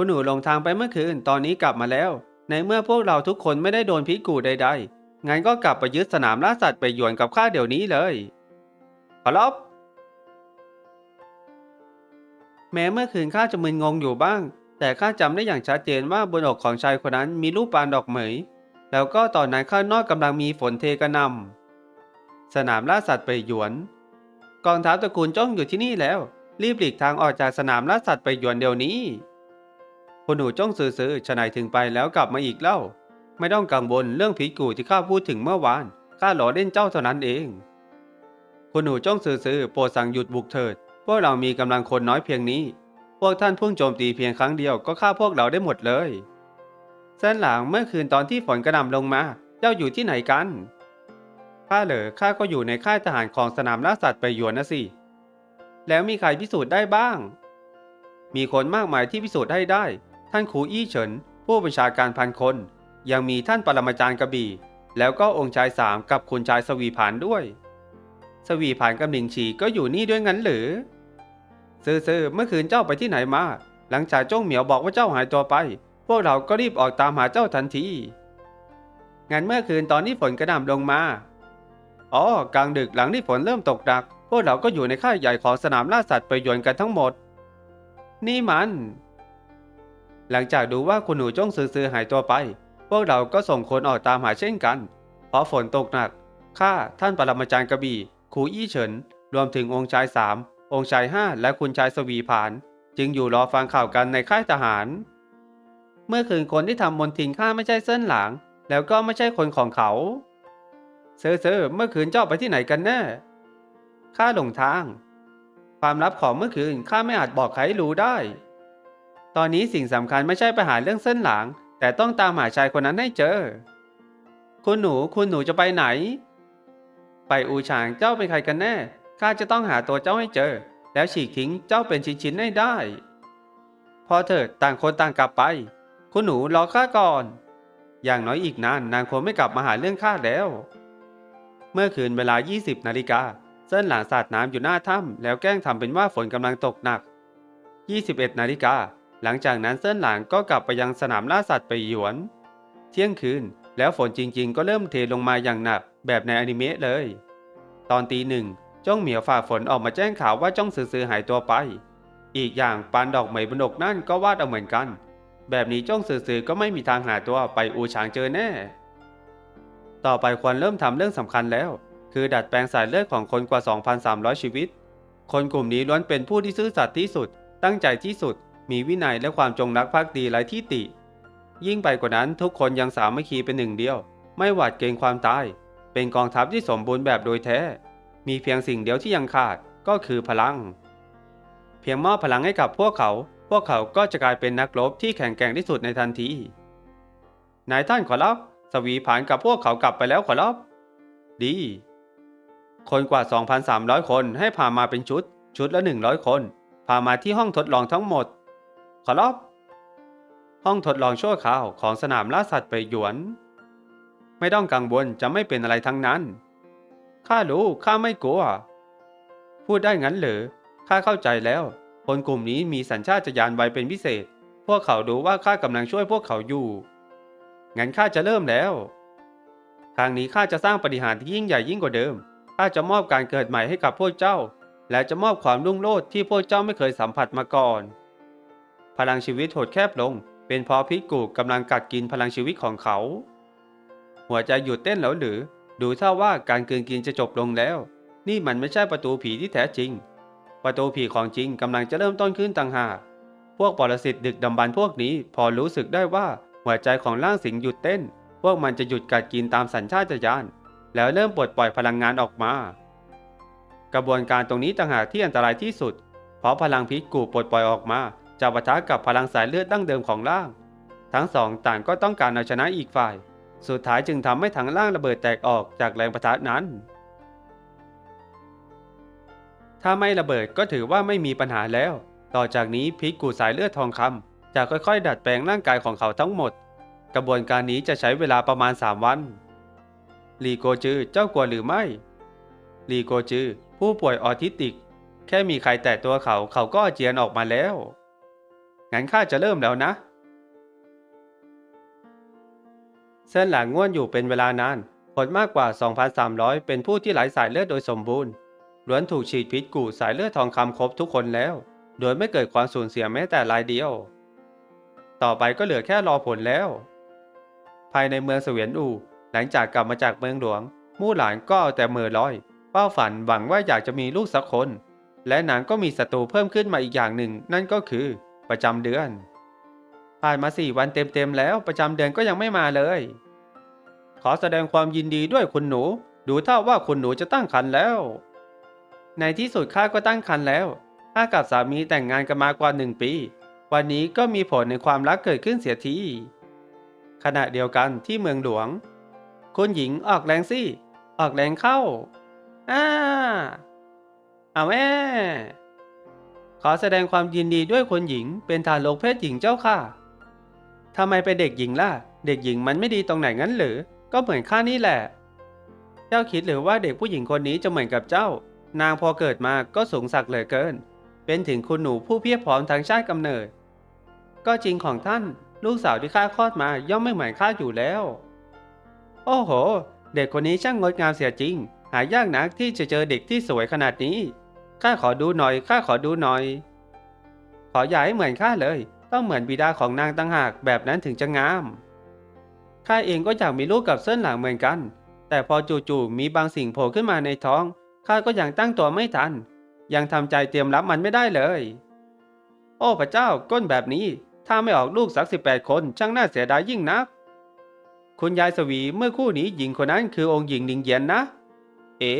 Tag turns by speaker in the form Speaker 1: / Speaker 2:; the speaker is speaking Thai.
Speaker 1: คุณหนูหลงทางไปเมื่อคืนตอนนี้กลับมาแล้ว ในเมื่อพวกเราทุกคนไม่ได้โดนพิษกูใดๆ งั้นก็กลับไปยึดสนามล่าสัตว์ไปหยวนกับข้าเดี๋ยวนี้เลย ขอรับ แม้เมื่อคืนข้าจะมึนงงอยู่บ้าง แต่ข้าจำได้อย่างชัดเจนว่าบนอกของชายคนนั้นมีรูปปานดอกเหมย แล้วก็ตอนนั้นข้างนอกกำลังมีฝนเทกระนำสนามล่าสัตว์ไปหยวน กองทัพตระกูลจ้องอยู่ที่นี่แล้ว รีบหลีกทางออกจากสนามล่าสัตว์ไปหยวนเดี๋ยวนี้ คนหนูจ้องซื่อๆฉนายถึงไปแล้วกลับมาอีกเล่า ไม่ต้องกังวลเรื่องผีกูที่ข้าพูดถึงเมื่อวานข้าหล่อเล่นเจ้าเท่านั้นเอง คนหนูจ้องซื่อๆโปรดสั่งหยุดบุกเถิด พวกเรามีกำลังคนน้อยเพียงนี้ พวกท่านพุ่งโจมตีเพียงครั้งเดียวก็ฆ่าพวกเราได้หมดเลยเส้นหลังเมื่อคืนตอนที่ฝนกระหน่ำลงมา เจ้าอยู่ที่ไหนกันข้าเหรอข้าก็อยู่ในค่ายทหารของสนามล่าสัตว์ไปหยวนนะสิ แล้วมีใครพิสูจน์ได้บ้าง มีคนมากมายที่พิสูจน์ให้ได้ ท่านขูอี้เฉิน ผู้บัญชาการพันคน ยังมีท่านปรมาจารย์กระบี่ แล้วก็องค์ชายสามกับคุณชายสวีผานด้วย สวีผานกับหนิงฉีก็อยู่นี่ด้วยงั้นหรือซื่อเมื่อคืนเจ้าไปที่ไหนมา หลังจากจ้องเหมียวบอกว่าเจ้าหายตัวไป พวกเราก็รีบออกตามหาเจ้าทันที งั้นเมื่อคืนตอนที่ฝนกระหน่ำลงมา อ๋อ กลางดึกหลังที่ฝนเริ่มตกหนัก พวกเราก็อยู่ในค่ายใหญ่ของสนามล่าสัตว์ไปหยวนกันทั้งหมด นี่มัน หลังจากดูว่าคุณหนูจ้องซื่อๆหายตัวไป พวกเราก็ส่งคนออกตามหาเช่นกัน เพราะฝนตกหนัก ข้าท่านปรมาจารย์กระบี่ครูอี้เฉิน รวมถึงองค์ชายสามองค์ชายห้าและคุณชายสวีผาน จึงอยู่รอฟังข่าวกันในค่ายทหาร เมื่อคืนคนที่ทำมนทินข้าไม่ใช่เส้นหลางแล้วก็ไม่ใช่คนของเขา เซอร์เซอร์เมื่อคืนเจ้าไปที่ไหนกันแน่ข้าหลงทาง ความลับของเมื่อคืนข้าไม่อาจบอกใครรู้ได้ ตอนนี้สิ่งสำคัญไม่ใช่ไปหาเรื่องเส้นหลางแต่ต้องตามหาชายคนนั้นให้เจอ คุณหนูคุณหนูจะไปไหน ไปอูฉางเจ้าเป็นใครกันแน่ข้าจะต้องหาตัวเจ้าให้เจอ แล้วฉีกทิ้งเจ้าเป็นชิ้นๆให้ได้ พอเถิดต่างคนต่างกลับไป คุณหนูรอข้าก่อน อย่างน้อยอีกนานนางคงไม่กลับมาหาเรื่องข้าแล้ว เมื่อคืนเวลา 20 นาฬิกาเส้นหลางสาดน้ำอยู่หน้าถ้ำแล้วแกล้งทำเป็นว่าฝนกำลังตกหนัก 21 นาฬิกา หลังจากนั้นเส้นหลางก็กลับไปยังสนามล่าสัตว์ไปหยวน เที่ยงคืนแล้วฝนจริงๆ ก็เริ่มเทลงมาอย่างหนักแบบในอนิเมะเลย ตอนตีหนึ่งจ้องเหมียวฝ่าฝนออกมาแจ้งข่าวว่าจ้องซื่อๆหายตัวไป อีกอย่างปานดอกเหมบนกนั่นก็วาดเอาเหมือนกัน แบบนี้จ้องซื่อๆก็ไม่มีทางหาตัวไปอูฉางเจอแน่ ต่อไปควรเริ่มทำเรื่องสำคัญแล้ว คือดัดแปลงสายเลือดของคนกว่า 2,300 ชีวิต คนกลุ่มนี้ล้วนเป็นผู้ที่ซื่อสัตย์ที่สุด ตั้งใจที่สุด มีวินัยและความจงรักภักดีไร้ที่ติ ยิ่งไปกว่านั้นทุกคนยังสามัคคีเป็นหนึ่งเดียว ไม่หวาดเกรงความตาย เป็นกองทัพที่สมบูรณ์แบบโดยแท้ มีเพียงสิ่งเดียวที่ยังขาดก็คือพลัง เพียงมอบพลังให้กับพวกเขา พวกเขาก็จะกลายเป็นนักรบที่แข็งแกร่งที่สุดในทันทีนายท่านขอรับ สวีผ่านกับพวกเขากลับไปแล้วขอรับ ดี คนกว่า 2,300 คนให้พามาเป็นชุด ชุดละ 100 คน พามาที่ห้องทดลองทั้งหมด ขอรับ ห้องทดลองชั่วคราวของสนามล่าสัตว์ไปหยวน ไม่ต้องกังวลจะไม่เป็นอะไรทั้งนั้น ข้ารู้ข้าไม่กลัว พูดได้งั้นเหรอ ข้าเข้าใจแล้ว คนกลุ่มนี้มีสัญชาตญาณไวเป็นพิเศษ พวกเขาดูว่าข้ากำลังช่วยพวกเขาอยู่ งั้นข้าจะเริ่มแล้วครั้งนี้ข้าจะสร้างปฏิหารย์ที่ยิ่งใหญ่ยิ่งกว่าเดิม ข้าจะมอบการเกิดใหม่ให้กับพวกเจ้า และจะมอบความรุ่งโรจน์ที่พวกเจ้าไม่เคยสัมผัสมาก่อน พลังชีวิตหดแคบลง เป็นเพราะพิกูกำลังกัดกินพลังชีวิตของเขา หัวใจหยุดเต้นแล้วหรือ ดูเท่าว่าการกลืนกินจะจบลงแล้ว นี่มันไม่ใช่ประตูผีที่แท้จริง ประตูผีของจริงกำลังจะเริ่มต้นขึ้นต่างหากพวกปรสิตดึกดำบรรพ์พวกนี้พอรู้สึกได้ว่าหัวใจของร่างสิงหยุดเต้น พวกมันจะหยุดกัดกินตามสัญชาตญาณแล้วเริ่มปลดปล่อยพลังงานออกมา กระบวนการตรงนี้ต่างหากที่อันตรายที่สุด เพราะพลังพิษกูปลดปล่อยออกมา จะปะทะกับพลังสายเลือดดั้งเดิมของร่าง ทั้งสองต่างก็ต้องการเอาชนะอีกฝ่าย สุดท้ายจึงทำให้ทั้งร่างระเบิดแตกออกจากแรงปะทะนั้น ถ้าไม่ระเบิดก็ถือว่าไม่มีปัญหาแล้ว ต่อจากนี้พิษกูสายเลือดทองคำจะค่อยๆ ดัดแปลงร่างกายของเขาทั้งหมด กระบวนการนี้จะใช้เวลาประมาณ 3 วันลีโกจือเจ้ากลัวหรือไม่ลีโกจือผู้ป่วยออทิสติก แค่มีใครแตะตัวเขาเขาก็เจียนออกมาแล้ว งั้นข้าจะเริ่มแล้วนะเส้นหลังง่วนอยู่เป็นเวลานาน คนมากกว่า 2,300 เป็นผู้ที่ไหลสายเลือดโดยสมบูรณ์ ล้วนถูกฉีดพิษกู่สายเลือดทองคำครบทุกคนแล้ว โดยไม่เกิดความสูญเสียแม้แต่รายเดียว ต่อไปก็เหลือแค่รอผลแล้ว ภายในเมืองเสวียนอู่ หลังจากกลับมาจากเมืองหลวง มู่หลานก็เอาแต่เมือลอย เป้าฝันหวังว่าอยากจะมีลูกสักคน และนางก็มีศัตรูเพิ่มขึ้นมาอีกอย่างหนึ่ง นั่นก็คือ ประจำเดือน ผ่านมาสี่วันเต็มๆแล้วประจำเดือนก็ยังไม่มาเลย ขอแสดงความยินดีด้วยคุณหนู ดูเท่าว่าคุณหนูจะตั้งครรภ์แล้ว ในที่สุดข้าก็ตั้งครรภ์แล้วข้ากับสามีแต่งงานกันมากว่าหนึ่งปี วันนี้ก็มีผลในความรักเกิดขึ้นเสียทีขณะเดียวกันที่เมืองหลวง คุณหญิงออกแรงสิออกแรงเข้าอ้าเอาแม่ ขอแสดงความยินดีด้วยคุณหญิงเป็นทารกเพศหญิงเจ้าค่ะทำไมเป็นเด็กหญิงล่ะ เด็กหญิงมันไม่ดีตรงไหนงั้นหรือ ก็เหมือนข้านี่แหละ เจ้าคิดหรือว่าเด็กผู้หญิงคนนี้จะเหมือนกับเจ้า นางพอเกิดมาก็สูงสักเหลือเกิน เป็นถึงคุณหนูผู้เพียบพร้อมทางชาติกำเนิด ก็จริงของท่าน ลูกสาวที่ข้าคลอดมาย่อมไม่เหมือนข้าอยู่แล้ว โอ้โห เด็กคนนี้ช่างงดงามเสียจริง หายากนักที่จะเจอเด็กที่สวยขนาดนี้ ข้าขอดูหน่อย ข้าขอดูหน่อย ขออย่าให้เหมือนข้าเลย ต้องเหมือนบิดาของนางตั้งหากแบบนั้นถึงจะงาม ข้าเองก็อยากมีลูกกับเส้นหลังเหมือนกัน แต่พอจู่ๆมีบางสิ่งโผล่ขึ้นมาในท้อง ข้าก็ยังตั้งตัวไม่ทัน ยังทำใจเตรียมรับมันไม่ได้เลย โอ้พระเจ้าก้นแบบนี้ ถ้าไม่ออกลูกสักสิบแปดคนช่างน่าเสียดายยิ่งนัก คุณยายสวีเมื่อคู่นี้หญิงคนนั้นคือองค์หญิงหนิงเยียนนะ เอ๋